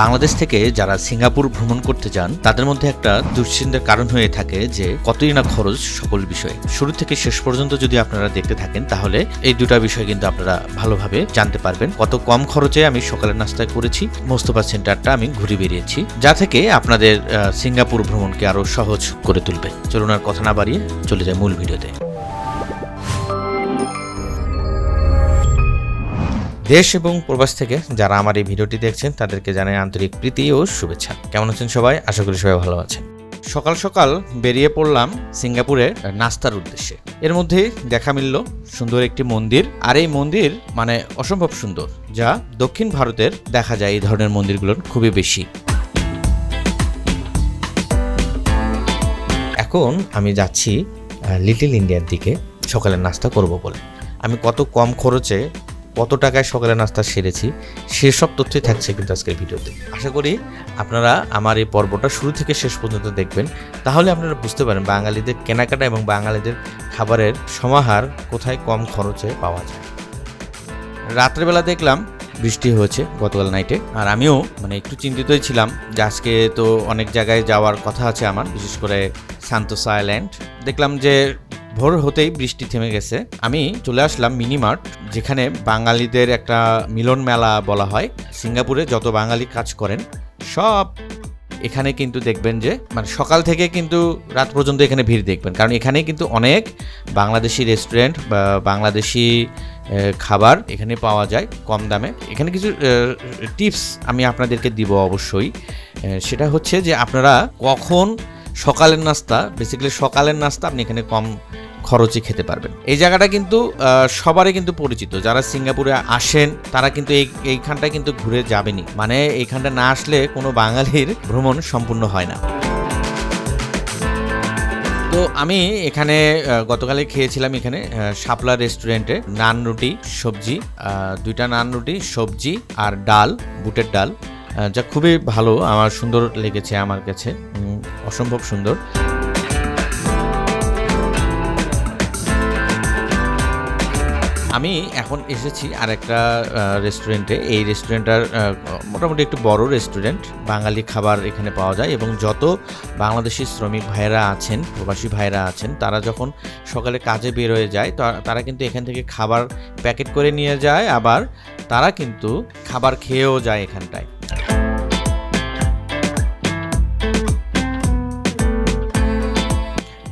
বাংলাদেশ থেকে যারা সিঙ্গাপুর ভ্রমণ করতে যান, তাদের মধ্যে একটা দুশ্চিন্তার কারণ হয়ে থাকে যে কতই না খরচ সকল বিষয়ে। শুরু থেকে শেষ পর্যন্ত যদি আপনারা দেখতে থাকেন, তাহলে এই দুটা বিষয় কিন্তু আপনারা ভালোভাবে জানতে পারবেন। কত কম খরচে আমি সকালের নাস্তায় করেছি, মোস্তফা সেন্টারটা আমি ঘুরে বেরিয়েছি, যা থেকে আপনাদের সিঙ্গাপুর ভ্রমণকে আরও সহজ করে তুলবে। চলুন আর কথা না বাড়িয়ে চলে যায় মূল ভিডিওতে। দেশ এবং প্রবাস থেকে যারা আমার এই ভিডিওটি দেখছেন, তাদেরকে জানাই আন্তরিক প্রীতি ও শুভেচ্ছা। কেমন আছেন সবাই? আশা করি সবাই ভালো আছেন। সকাল সকাল বেরিয়ে পড়লাম সিঙ্গাপুরে নাস্তার উদ্দেশ্যে। এর মধ্যে দেখা মিলল সুন্দর একটি মন্দির। আর এই মন্দির মানে অসম্ভব সুন্দর, যা দক্ষিণ ভারতের দেখা যায় এই ধরনের মন্দিরগুলোর খুবই বেশি। এখন আমি যাচ্ছি লিটল ইন্ডিয়ার দিকে সকালের নাস্তা করব বলে। আমি কত কম খরচে কত টাকায় সকালে নাস্তা সেরেছি, সেসব তথ্যই থাকছে কিন্তু আজকের ভিডিওতে। আশা করি আপনারা আমার এই পর্বটা শুরু থেকে শেষ পর্যন্ত দেখবেন। তাহলে আপনারা বুঝতে পারেন বাঙালিদের কেনাকাটা এবং বাঙালিদের খাবারের সমাহার কোথায় কম খরচে পাওয়া যায়। রাত্রেবেলা দেখলাম বৃষ্টি হয়েছে গতকাল নাইটে, আর আমিও মানে একটু চিন্তিতই ছিলাম যে আজকে তো অনেক জায়গায় যাওয়ার কথা আছে আমার, বিশেষ করে সান্তোসা আইল্যান্ড দেখলাম যে ভোর হতেই বৃষ্টি থেমে গেছে। আমি চলে আসলাম মিনিমার্ট যেখানে বাঙালিদের একটা মিলন মেলা বলা হয়। সিঙ্গাপুরে যত বাঙালি কাজ করেন, সব এখানে কিন্তু দেখবেন যে মানে সকাল থেকে কিন্তু রাত পর্যন্ত এখানে ভিড় দেখবেন। কারণ এখানে কিন্তু অনেক বাংলাদেশি রেস্টুরেন্ট বা বাংলাদেশি খাবার এখানে পাওয়া যায় কম দামে। এখানে কিছু টিপস আমি আপনাদেরকে দিব অবশ্যই। সেটা হচ্ছে যে আপনারা কখন সকালের নাস্তা বেসিক্যালি সকালের নাস্তা আপনি এখানে কম খরচে খেতে পারবেন। এই জায়গাটা কিন্তু সবারই কিন্তু পরিচিত। যারা সিঙ্গাপুরে আসেন, তারা কিন্তু এই এইখানটা কিন্তু ঘুরে যাবেনি মানে এইখানটা না আসলে কোনো বাঙালির ভ্রমণ সম্পূর্ণ হয় না। তো আমি এখানে গতকালে খেয়েছিলাম এখানে শাপলা রেস্টুরেন্টে নান রুটি, সবজি দুইটা নান রুটি, সবজি আর ডাল, বুটের ডাল। যা খুবই ভালো, আমার সুন্দর লেগেছে আমার কাছে। অসম্ভব সুন্দর। আমি এখন এসেছি আর একটা রেস্টুরেন্টে এই রেস্টুরেন্টটার মোটামুটি একটু বড় রেস্টুরেন্ট বাঙালি খাবার এখানে পাওয়া যায় এবং যত বাংলাদেশি শ্রমিক ভাইয়েরা আছেন, প্রবাসী ভাইয়েরা আছেন, তারা যখন সকালে কাজে বের হয়ে যায় তারা কিন্তু এখান থেকে খাবার প্যাকেট করে নিয়ে যায়, আবার তারা কিন্তু খাবার খেয়েও যায় এখানটায়।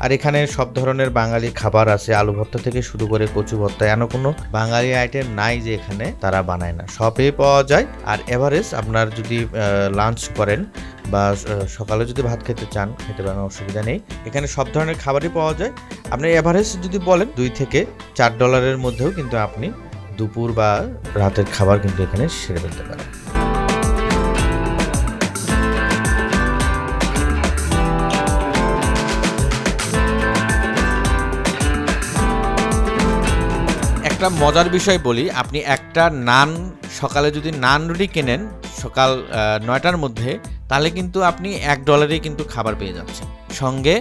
আর এখানে সব ধরনের বাঙালি খাবার আছে। আলু ভর্তা থেকে শুরু করে কচু ভর্তা এমন কোনো বাঙালি আইটেম নাই যে এখানে তারা বানায় না। সবই পাওয়া যায়। আর এভারেজ আপনার যদি লাঞ্চ করেন বা সকালে যদি ভাত খেতে চান, খেতে পারেন, অসুবিধা নেই। এখানে সব ধরনের খাবারই পাওয়া যায়। আপনি এভারেজ যদি বলেন, দুই থেকে চার ডলারের মধ্যেও কিন্তু আপনি দুপুর বা রাতের খাবার কিন্তু এখানে সেরে ফেলতে পারেন। একটা মজার বিষয় বলি, আপনি একটা নান, সকালে যদি নান রুটি কেনেন সকাল নয়টার মধ্যে, তাহলে কিন্তু আপনি এক ডলারেই কিন্তু খাবার পেয়ে যাচ্ছেন। সঙ্গে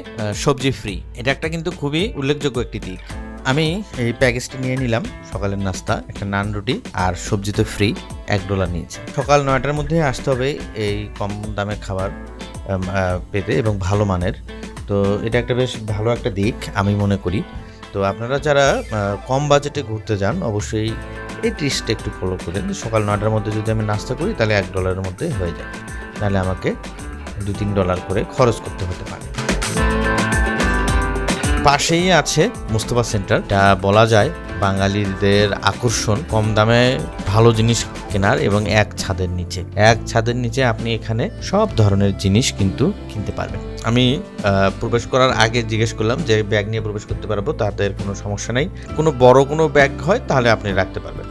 সবজি ফ্রি এটা একটা কিন্তু খুবই উল্লেখযোগ্য একটি দিক। আমি এই প্যাকেজটি নিয়ে নিলাম, সকালের নাস্তা, একটা নান রুটি আর সবজি তো ফ্রি এক ডলার নিয়েছে। সকাল নয়টার মধ্যে আসতে হবে এই কম দামের খাবার পেতে এবং ভালো মানের। তো এটা একটা বেশ ভালো একটা দিক, আমি মনে করি। তো আপনারা যারা কম বাজেটে ঘুরতে যান, অবশ্যই এই টিপসটা একটু ফলো করেন সকাল নটার মধ্যে যদি আমি নাস্তা করি, তাহলে এক ডলারের মধ্যে হয়ে যায়। তাহলে আমাকে দু তিন ডলার করে খরচ করতে হতে পাশেই আছে মুস্তফা সেন্টার। যা বলা যায় বাঙালিদের আকর্ষণ, কম দামে ভালো জিনিস কেনার এবং এক ছাদের নিচে। এক ছাদের নিচে আপনি এখানে সব ধরনের জিনিস কিন্তু কিনতে পারবেন। আমি প্রবেশ করার আগে জিজ্ঞেস করলাম যে ব্যাগ নিয়ে প্রবেশ করতে পারব, তাদের কোনো সমস্যা নেই। কোনো বড় কোনো ব্যাগ হয় তাহলে আপনি রাখতে পারবেন।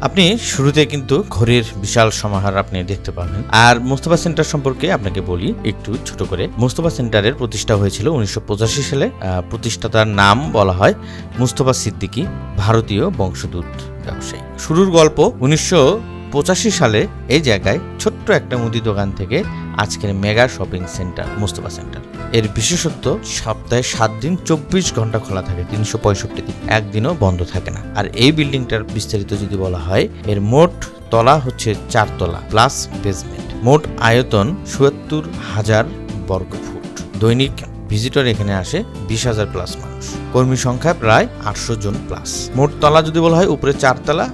আপনি শুরুতে কিন্তু ঘড়ির বিশাল সমাহার আপনি দেখতে পাবেন আর মুস্তফা সেন্টার সম্পর্কে আপনাকে বলি, একটু ছোট করে। মোস্তফা সেন্টারের প্রতিষ্ঠা হয়েছিল উনিশশো পঁচাশি সালে। প্রতিষ্ঠাতার নাম বলা হয় মুস্তফা সিদ্দিকী, ভারতীয় বংশদূত ব্যবসায়ী। শুরুর গল্প উনিশশো পঁচাশি সালে এই জায়গায় ছোট্ট একটা মুদি দোকান থেকে আজকের mega shopping centre, Mustafa centre. এর বিশেষত্ব, সপ্তাহে সাত দিন চব্বিশ ঘণ্টা খোলা থাকে, তিনশো পঁয়ষট্টি দিন। একদিনও বন্ধ থাকে না। আর এই বিল্ডিংটার বিস্তারিত যদি বলা হয়, এর মোট তলা হচ্ছে চারতলা প্লাস বেসমেন্ট মোট আয়তন চুয়াত্তর হাজার বর্গফুট দৈনিক ভিজিটর এখানে আসে বিশ হাজার প্লাস মানুষ। কর্মী সংখ্যা প্রায় আটশো জন প্লাস মোট তলা যদি বলা হয়, উপরে চারতলা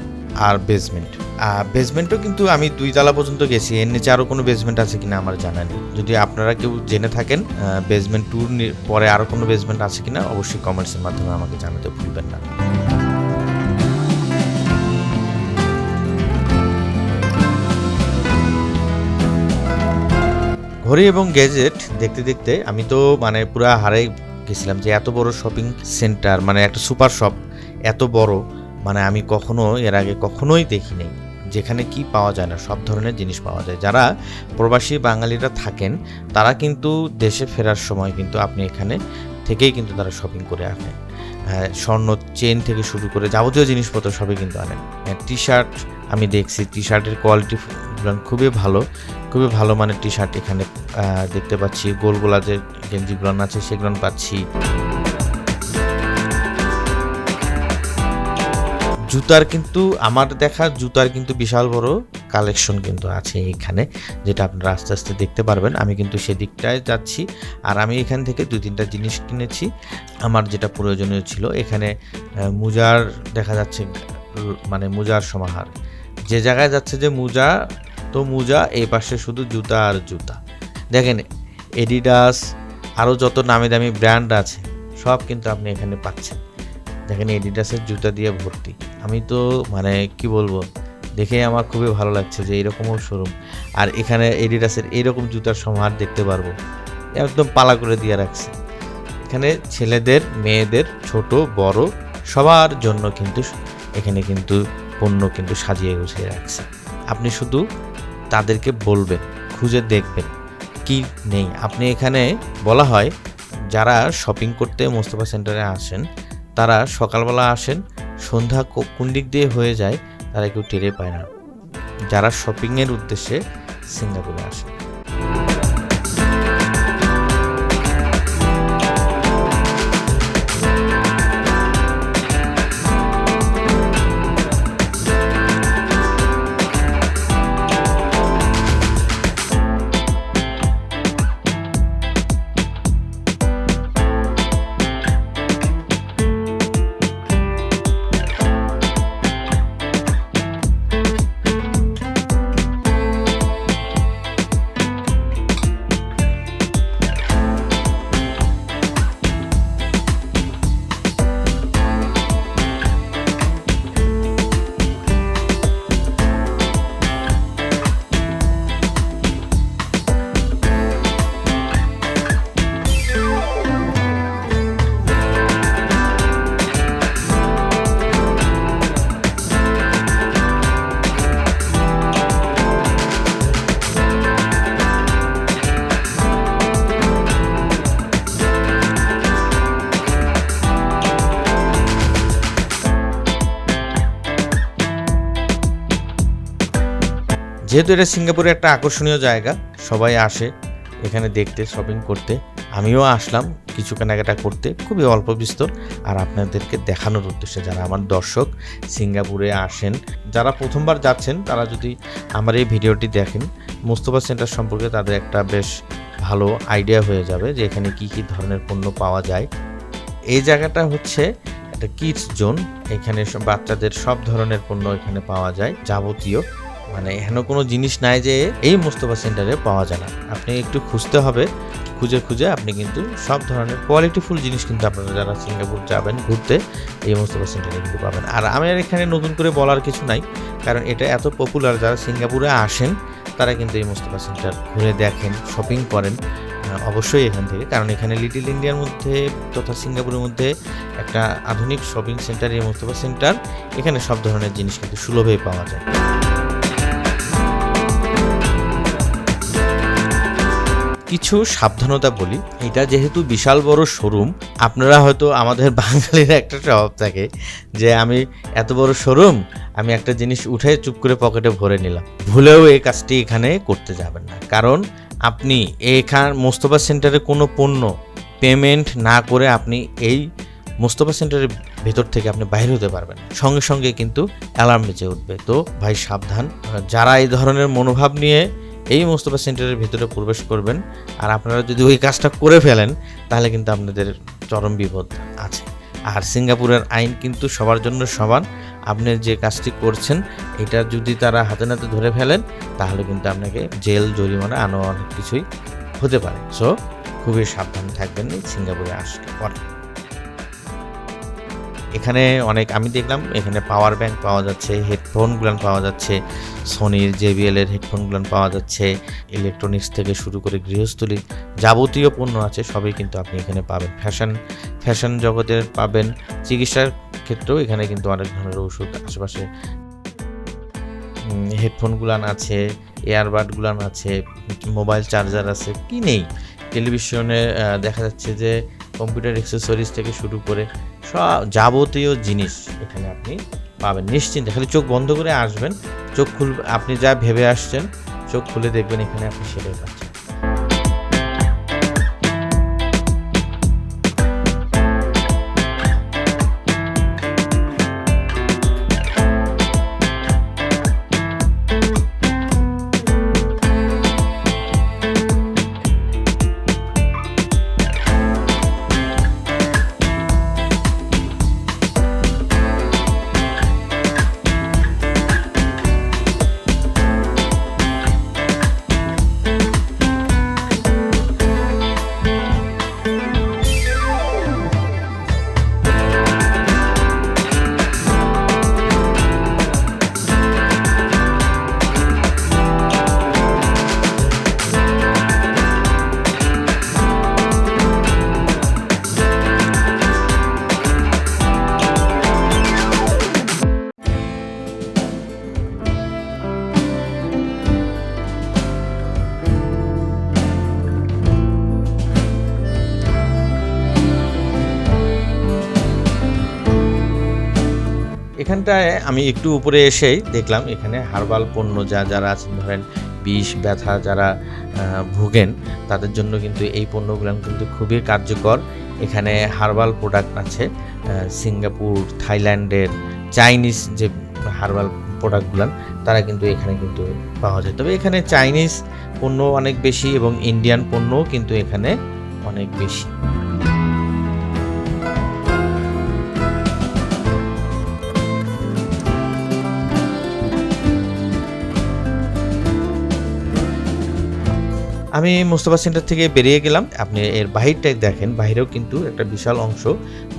আর বেসমেন্ট বেসমেন্টও কিন্তু আমি দুই তলা পর্যন্ত গেছি। এর নিচে আরও কোনো বেসমেন্ট আছে কিনা আমার জানা নেই। যদি আপনারা কেউ জেনে থাকেন বেসমেন্ট ট্যুর পরে আরও কোনো বেসমেন্ট আছে কিনা, অবশ্যই কমেন্টসের মাধ্যমে আমাকে জানাতে ভুলবেন না। ঘড়ি এবং গ্যাজেট দেখতে দেখতে আমি তো মানে পুরো হারে গেছিলাম যে এত বড় শপিং সেন্টার মানে একটা সুপার শপ এত বড় মানে আমি কখনো এর আগে কখনোই দেখি নাই যেখানে কি পাওয়া যায় না সব ধরনের জিনিস পাওয়া যায়। যারা প্রবাসী বাঙালিরা থাকেন তারা কিন্তু দেশে ফেরার সময় কিন্তু আপনি এখানে থেকেই কিন্তু তারা শপিং করে আনেন। হ্যাঁ, স্বর্ণ চেন থেকে শুরু করে যাবতীয় জিনিসপত্র সবই কিন্তু আনেন। টি শার্ট আমি দেখছি টি শার্টের কোয়ালিটি খুবই ভালো খুবই ভালো মানের টি শার্ট এখানে দেখতে পাচ্ছি। গোলগোলা যে গেঞ্জিগুলো আছে সেগুলো পাচ্ছি। জুতার কিন্তু, আমার দেখা জুতার কিন্তু বিশাল বড় কালেকশন কিন্তু আছে এখানে, যেটা আপনারা আস্তে আস্তে দেখতে পারবেন। আমি কিন্তু সেদিকটায় যাচ্ছি, আর আমি এখান থেকে দু তিনটা জিনিস কিনেছি। আমার যেটা প্রয়োজনীয় ছিল, এখানে মুজার দেখা যাচ্ছে মানে মুজার সমাহার। যে জায়গায় যাচ্ছে যে মুজা, তো মুজা, এই পাশে শুধু জুতা আর জুতা। দেখেন এডিডাস আরও যত নামি দামি ব্র্যান্ড আছে, সব কিন্তু আপনি এখানে পাচ্ছেন। দেখেন এডিডাসের জুতা দিয়ে ভর্তি। আমি তো মানে কি বলব, দেখে আমার খুবই ভালো লাগছে যে এরকমও শোরুম আর এখানে এডিডাসের এইরকম জুতার সমাহার দেখতে পারব। একদম পালা করে দিয়ে রাখছে। এখানে ছেলেদের, মেয়েদের, ছোট, বড়, সবার জন্য কিন্তু এখানে কিন্তু পণ্য কিন্তু সাজিয়ে গুছিয়ে রাখছে। আপনি শুধু তাদেরকে বলবেন, খুঁজে দেখবেন কি নেই। আপনি এখানে বলা হয়, যারা শপিং করতে মোস্তফা সেন্টারে আসেন তারা সকালবেলা আসেন, সন্ধ্যা কোন দিক দিয়ে হয়ে যায় তারা কেউ টেরে পায় না। যারা শপিংয়ের উদ্দেশ্যে সিঙ্গাপুরে আসে যেহেতু এটা সিঙ্গাপুরে একটা আকর্ষণীয় জায়গা, সবাই আসে এখানে দেখতে শপিং করতে। আমিও আসলাম কিছু কেনাকাটা করতে, খুবই অল্প বিস্তর। আর আপনাদেরকে দেখানোর উদ্দেশ্যে যারা আমার দর্শক সিঙ্গাপুরে আসেন, যারা প্রথমবার যাচ্ছেন, তারা যদি আমার এই ভিডিওটি দেখেন, মোস্তফা সেন্টার সম্পর্কে তাদের একটা বেশ ভালো আইডিয়া হয়ে যাবে যে এখানে কি কি ধরনের পণ্য পাওয়া যায়। এই জায়গাটা হচ্ছে একটা কিডস জোন। এখানে বাচ্চাদের সব ধরনের পণ্য এখানে পাওয়া যায়, যাবতীয়। মানে এখানে কোনো জিনিস নাই যে এই মোস্তফা সেন্টারে পাওয়া যায় না। আপনি একটু খুঁজতে হবে, খুঁজে খুঁজে আপনি কিন্তু সব ধরনের কোয়ালিটিফুল জিনিস কিন্তু আপনারা যারা সিঙ্গাপুর যাবেন ঘুরতে, এই মোস্তফা সেন্টারে কিন্তু পাবেন। আর আমার এখানে নতুন করে বলার কিছু নাই, কারণ এটা এত পপুলার যারা সিঙ্গাপুরে আসেন, তারা কিন্তু এই মোস্তফা সেন্টার ঘুরে দেখেন শপিং করেন অবশ্যই এখান থেকে। কারণ এখানে লিটিল ইন্ডিয়ার মধ্যে তথা সিঙ্গাপুরের মধ্যে একটা আধুনিক শপিং সেন্টার এই মোস্তফা সেন্টার, এখানে সব ধরনের জিনিস কিন্তু সুলভে পাওয়া যায়। কিছু সাবধানতা বলি। এটা যেহেতু বিশাল বড় শোরুম আপনারা হয়তো আমাদের বাঙালির একটা স্বভাব থাকে যে আমি এত বড় শোরুম আমি একটা জিনিস উঠে চুপ করে পকেটে ভরে নিলাম। ভুলেও এই কাজটি এখানে করতে যাবেন না। কারণ আপনি এখান মোস্তফা সেন্টারে কোনো পণ্য পেমেন্ট না করে আপনি এই মোস্তফা সেন্টারের ভেতর থেকে আপনি বাইরে হতে পারবেন। সঙ্গে সঙ্গে কিন্তু অ্যালার্ম বেজে উঠবে। তো ভাই, সাবধান। যারা এই ধরনের মনোভাব নিয়ে এই মোস্তফা সেন্টারের ভিতরে প্রবেশ করবেন। আর আপনারা যদি ওই কাজটা করে ফেলেন, তাহলে কিন্তু আপনাদের চরম বিপদ আছে। আর সিঙ্গাপুরের আইন কিন্তু সবার জন্য সমান। আপনি যে কাজটি করছেন, এটা যদি তারা হাতে নাতে ধরে ফেলেন, তাহলে কিন্তু আপনাকে জেল, জরিমানা আনো অনেক কিছুই হতে পারে। সো খুবই সাবধান থাকবেন, সিঙ্গাপুরে আসলে পরে। এখানে অনেক, আমি দেখলাম এখানে পাওয়ার ব্যাংক পাওয়া যাচ্ছে হেডফোনগুলো পাওয়া যাচ্ছে সোনির জেবিএল এর হেডফোনগুলো পাওয়া যাচ্ছে ইলেকট্রনিক্স থেকে শুরু করে গৃহস্থলী যাবতীয় পণ্য আছে, সবই কিন্তু আপনি এখানে পাবেন। ফ্যাশন ফ্যাশন জগতের পাবেন, চিকিৎসার ক্ষেত্রেও এখানে কিন্তু অনেক ধরনের ওষুধ আশেপাশে হেডফোনগুলান আছে এয়ারবাডগুলান আছে মোবাইল চার্জার আছে, কি নেই? টেলিভিশনে দেখা যাচ্ছে যে কম্পিউটার অ্যাক্সেসরিজ থেকে শুরু করে সব যাবতীয় জিনিস এখানে আপনি পাবেন। নিশ্চিন্তে খালি চোখ বন্ধ করে আসবেন। চোখ খুল আপনি যা ভেবে আসছেন, চোখ খুলে দেখবেন এখানে আপনি সেটাই পাচ্ছেন। এখানটায় আমি একটু উপরে এসেই দেখলাম, এখানে হার্বাল পণ্য যা, যারা আছেন, ধরেন বিষ, ব্যথা যারা ভোগেন, তাদের জন্য কিন্তু এই পণ্যগুলো কিন্তু খুবই কার্যকর। এখানে হার্বাল প্রোডাক্ট আছে সিঙ্গাপুর, থাইল্যান্ডের চাইনিজ যে হার্বাল প্রোডাক্টগুলো তারা কিন্তু এখানে কিন্তু পাওয়া যায়। তবে এখানে চাইনিজ পণ্য অনেক বেশি এবং ইন্ডিয়ান পণ্যও কিন্তু এখানে অনেক বেশি। আমি মোস্তফা সেন্টার থেকে বেরিয়ে গেলাম। আপনি এর বাহিরটাই দেখেন। বাইরেও কিন্তু একটা বিশাল অংশ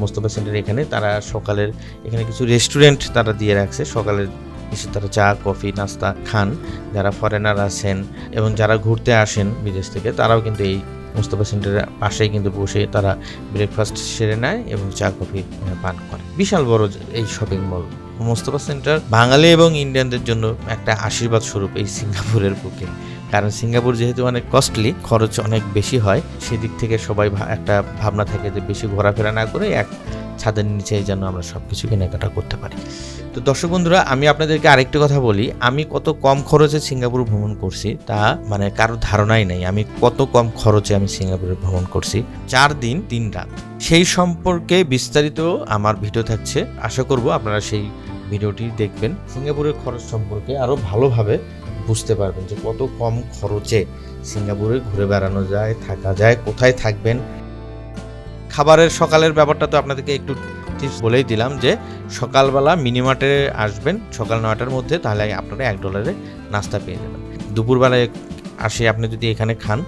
মোস্তফা সেন্টার এখানে। তারা সকালের এখানে কিছু রেস্টুরেন্ট তারা দিয়ে রাখছে। সকালের এসে তারা চা, কফি, নাস্তা খান। যারা ফরেনার আছেন এবং যারা ঘুরতে আসেন বিদেশ থেকে, তারাও কিন্তু এই মোস্তফা সেন্টারের পাশেই কিন্তু বসে তারা ব্রেকফাস্ট সেরে নেয় এবং চা, কফি পান করে। বিশাল বড় এই shopping mall Mustafa centre Bangali এবং ইন্ডিয়ানদের জন্য একটা আশীর্বাদ স্বরূপ এই সিঙ্গাপুরের বুকে। কারণ সিঙ্গাপুর যেহেতু অনেক কস্টলি খরচ অনেক বেশি হয়, সেদিক থেকে সবাই একটা ভাবনা থাকে যে বেশি ঘোরাফেরা না করে এক ছাদের নিচে যেন আমরা সব কিছু কেনাকাটা করতে পারি। তো দর্শক বন্ধুরা, আমি আপনাদেরকে আরেকটি কথা বলি। আমি কত কম খরচে সিঙ্গাপুর ভ্রমণ করছি তা মানে কারও ধারণাই নেই। আমি কত কম খরচে আমি সিঙ্গাপুরে ভ্রমণ করছি? চার দিন, তিন রাত। সেই সম্পর্কে বিস্তারিত আমার ভিডিও থাকছে। আশা করব আপনারা সেই ভিডিওটি দেখবেন। সিঙ্গাপুরের খরচ সম্পর্কে আরও ভালোভাবে বুঝতে পারবেন যে কত কম খরচে সিঙ্গাপুরে ঘুরে বেড়ানো যায়, থাকা যায়, কোথায় থাকবেন। খাবারের সকালের ব্যাপারটা তো আপনাদেরকে একটু টিপস বলেই দিলাম যে সকালবেলা মিনিমার্টে আসবেন, সকাল নয়টার মধ্যে তাহলে আপনারা এক ডলারে নাস্তা পেয়ে যাবেন। দুপুরবেলায় আসে আপনি যদি এখানে খান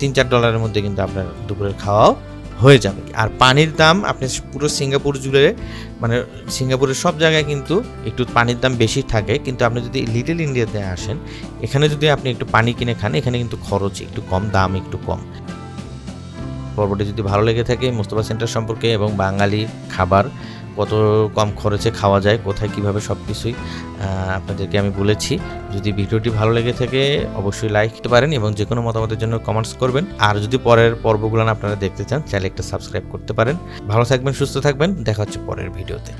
তিন চার ডলারের মধ্যে কিন্তু আপনার দুপুরের খাওয়াও হয়ে যাবে। আর পানির দাম আপনি পুরো সিঙ্গাপুর জুড়ে মানে সিঙ্গাপুরের সব জায়গায় কিন্তু একটু পানির দাম বেশি থাকে। কিন্তু আপনি যদি লিটল ইন্ডিয়াতে আসেন, এখানে যদি আপনি একটু পানি কিনে খান, এখানে কিন্তু খরচ একটু কম, দাম একটু কম। পর্বটি যদি ভালো লেগে থাকে, মোস্তফা সেন্টার সম্পর্কে এবং বাঙালি খাবার কত কম খরচে খাওয়া যায়, কোথায় কীভাবে সব কিছুই আপনাদেরকে আমি বলেছি। যদি ভিডিওটি ভালো লেগে থাকে, অবশ্যই লাইক দিতে পারেন এবং যে কোনো মতামতের জন্য কমেন্টস করবেন। আর যদি পরের পর্বগুলো আপনারা দেখতে চান চাইলে একটা সাবস্ক্রাইব করতে পারেন। ভালো থাকবেন, সুস্থ থাকবেন। দেখা হচ্ছে পরের ভিডিওতে।